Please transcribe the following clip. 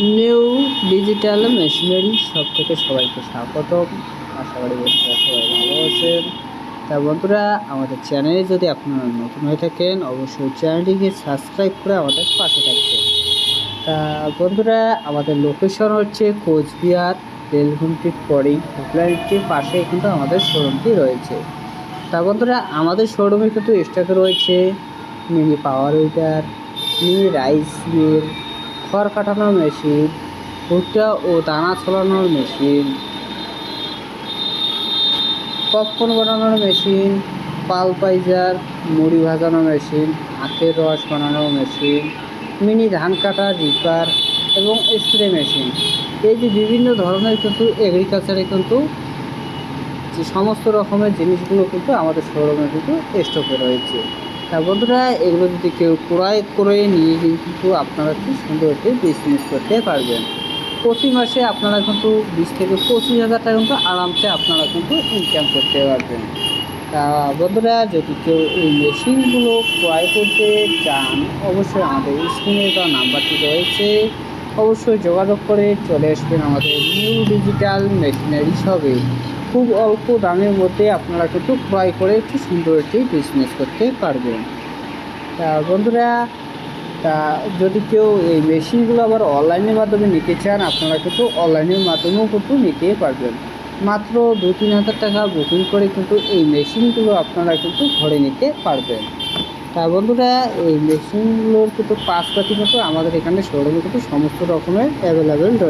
New digital machinery সব থেকে সবাইকে স্বাগত আশা করি বন্ধুরা সবাই ভালো আছেন। তা বন্ধুরা, আমাদের চ্যানেলে যদি আপনারা নতুন হয়ে থাকেন, অবশ্যই চ্যানেলটিকে সাবস্ক্রাইব করে আমাদের পাশে থাকবেন। তা বন্ধুরা, আমাদের লোকেশন হচ্ছে কোচবিহার রেলঘুমটির পরেই। হোপলাইনটির পাশে কিন্তু আমাদের শোরুমটি রয়েছে। তা বন্ধুরা, আমাদের শোরুমে কিন্তু স্টকে রয়েছে mini power weeder mini rice mill খড় কাটানোর মেশিন, ভুট্টা ও দানা ছড়ানোর মেশিন, পপকর্ন বানানোর মেশিন পাল পাইজার মুড়ি ভাজানোর মেশিন, আখের রস বানানোর মেশিন, মিনি ধান কাটা, রিপার এবং স্প্রে মেশিন। এই যে বিভিন্ন ধরনের কিন্তু এগ্রিকালচারে কিন্তু যে সমস্ত রকমের জিনিসগুলো কিন্তু আমাদের শোরুমে কিন্তু স্টকে রয়েছে। তা বন্ধুরা, এগুলো যদি কেউ ক্রয় করে নিয়ে কিন্তু আপনারা খুব সুন্দর একটি বিজনেস করতে পারবেন। প্রতি মাসে আপনারা কিন্তু বিশ থেকে পঁচিশ হাজার টাকা কিন্তু আরামসে আপনারা কিন্তু ইনকাম করতে পারবেন। তা বন্ধুরা, যদি কেউ এই মেশিনগুলো ক্রয় করতে চান, অবশ্যই আমাদের স্ক্রিনে দেওয়া নাম্বারটি রয়েছে। অবশ্যই যোগাযোগ করে চলে আসবেন আমাদের নিউ ডিজিটাল মেশিনারি শপে। খুব অল্প দামের মধ্যে আপনারা কিন্তু ক্রয় করে একটি সুন্দর একটি বিজনেস করতে পারবেন। তা বন্ধুরা, তা যদি কেউ এই মেশিনগুলো আবার অনলাইনের মাধ্যমে নিতে চান, আপনারা কিন্তু অনলাইনের মাধ্যমেও কিন্তু নিতে পারবেন। মাত্র দু তিন হাজার টাকা বুকিং করে কিন্তু এই মেশিনগুলো আপনারা কিন্তু ঘরে নিতে পারবেন। তা বন্ধুরা, এই মেশিনগুলোর কিন্তু পাঁচপাতি কিন্তু আমাদের এখানে শোরুমে কিন্তু সমস্ত রকমের অ্যাভেলেবেল